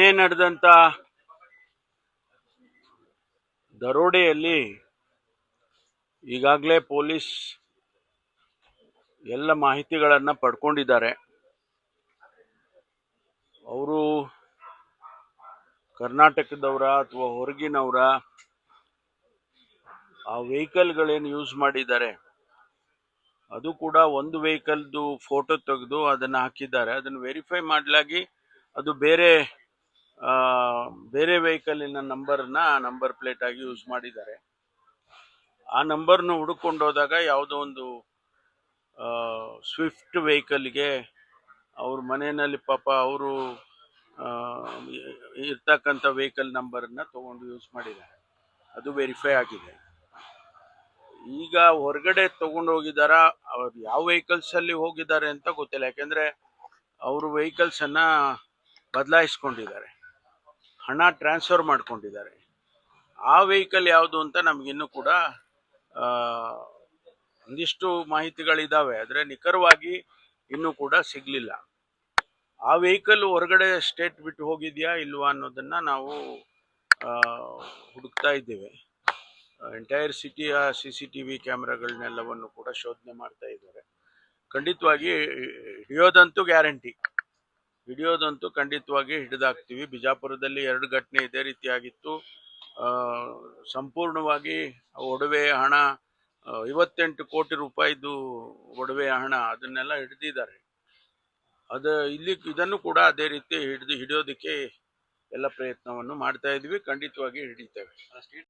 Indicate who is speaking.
Speaker 1: ನಿನ್ನೆ ನಡೆದಂತ ದರೋಡೆಯಲ್ಲಿ ಈಗಾಗಲೇ ಪೊಲೀಸ್ ಎಲ್ಲ ಮಾಹಿತಿಗಳನ್ನು ಪಡ್ಕೊಂಡಿದ್ದಾರೆ. ಅವರು ಕರ್ನಾಟಕದವರ ಅಥವಾ ಹೊರಗಿನವರ ಆ ವೆಹಿಕಲ್ಗಳೇನು ಯೂಸ್ ಮಾಡಿದ್ದಾರೆ, ಅದು ಕೂಡ ಒಂದು ವೆಹಿಕಲ್ದು ಫೋಟೋ ತೆಗೆದು ಅದನ್ನು ಹಾಕಿದ್ದಾರೆ. ಅದನ್ನು ವೆರಿಫೈ ಮಾಡಲಾಗಿ ಅದು ಬೇರೆ ಬೇರೆ ವೆಹಿಕಲಿನ ನಂಬರ್ನ ನಂಬರ್ ಪ್ಲೇಟ್ ಆಗಿ ಯೂಸ್ ಮಾಡಿದ್ದಾರೆ. ಆ ನಂಬರ್ನ ಹುಡುಕೊಂಡು ಹೋದಾಗ ಯಾವುದೋ ಒಂದು ಸ್ವಿಫ್ಟ್ ವೆಹಿಕಲ್ಗೆ ಅವ್ರ ಮನೆಯಲ್ಲಿ ಪಾಪ ಅವರು ಇರ್ತಕ್ಕಂಥ ವೆಹಿಕಲ್ ನಂಬರನ್ನು ತಗೊಂಡು ಯೂಸ್ ಮಾಡಿದ್ದಾರೆ. ಅದು ವೆರಿಫೈ ಆಗಿದೆ. ಈಗ ಹೊರಗಡೆ ತಗೊಂಡು ಹೋಗಿದಾರ ಅವ್ರು ಯಾವ ವೆಹಿಕಲ್ಸಲ್ಲಿ ಹೋಗಿದ್ದಾರೆ ಅಂತ ಗೊತ್ತಿಲ್ಲ. ಯಾಕೆಂದರೆ ಅವರು ವೆಹಿಕಲ್ಸ್ ಅನ್ನ ಬದಲಾಯಿಸ್ಕೊಂಡಿದ್ದಾರೆ. ಹಣ ಟ್ರಾನ್ಸ್ಫರ್ ಮಾಡ್ಕೊಂಡಿದ್ದಾರೆ. ಆ ವೆಹಿಕಲ್ ಯಾವುದು ಅಂತ ನಮಗಿನ್ನೂ ಕೂಡ ಒಂದಿಷ್ಟು ಮಾಹಿತಿಗಳಿದಾವೆ. ಆದರೆ ನಿಖರವಾಗಿ ಇನ್ನೂ ಕೂಡ ಸಿಗ್ಲಿಲ್ಲ. ಆ ವೆಹಿಕಲ್ ಹೊರಗಡೆ ಸ್ಟೇಟ್ ಬಿಟ್ಟು ಹೋಗಿದ್ಯಾ ಇಲ್ವಾ ಅನ್ನೋದನ್ನ ನಾವು ಹುಡುಕ್ತಾ ಇದ್ದೇವೆ. ಎಂಟೈರ್ ಸಿಟಿಯ ಸಿ ಸಿ ಟಿ ವಿ ಕ್ಯಾಮ್ರಾಗಳನ್ನೆಲ್ಲವನ್ನು ಕೂಡ ಶೋಧನೆ ಮಾಡ್ತಾ ಇದ್ದಾರೆ. ಖಂಡಿತವಾಗಿ ಹಿಡಿಯೋದಂತೂ ಗ್ಯಾರಂಟಿ. ಹಿಡಿಯೋದಂತೂ ಖಂಡಿತವಾಗಿ ಹಿಡಿದಾಕ್ತೀವಿ. ಬಿಜಾಪುರದಲ್ಲಿ ಎರಡು ಘಟನೆ ಇದೇ ರೀತಿಯಾಗಿತ್ತು. ಸಂಪೂರ್ಣವಾಗಿ ಒಡವೆ ಹಣ ಐವತ್ತೆಂಟು ಕೋಟಿ ರೂಪಾಯಿದು ಒಡವೆ ಹಣ ಅದನ್ನೆಲ್ಲ ಹಿಡಿದಿದ್ದಾರೆ. ಅದು ಇಲ್ಲಿ ಇದನ್ನು ಕೂಡ ಅದೇ ರೀತಿ ಹಿಡಿದು ಹಿಡಿಯೋದಕ್ಕೆ ಎಲ್ಲ ಪ್ರಯತ್ನವನ್ನು ಮಾಡ್ತಾ ಇದ್ದೀವಿ. ಖಂಡಿತವಾಗಿ ಹಿಡಿತೇವೆ.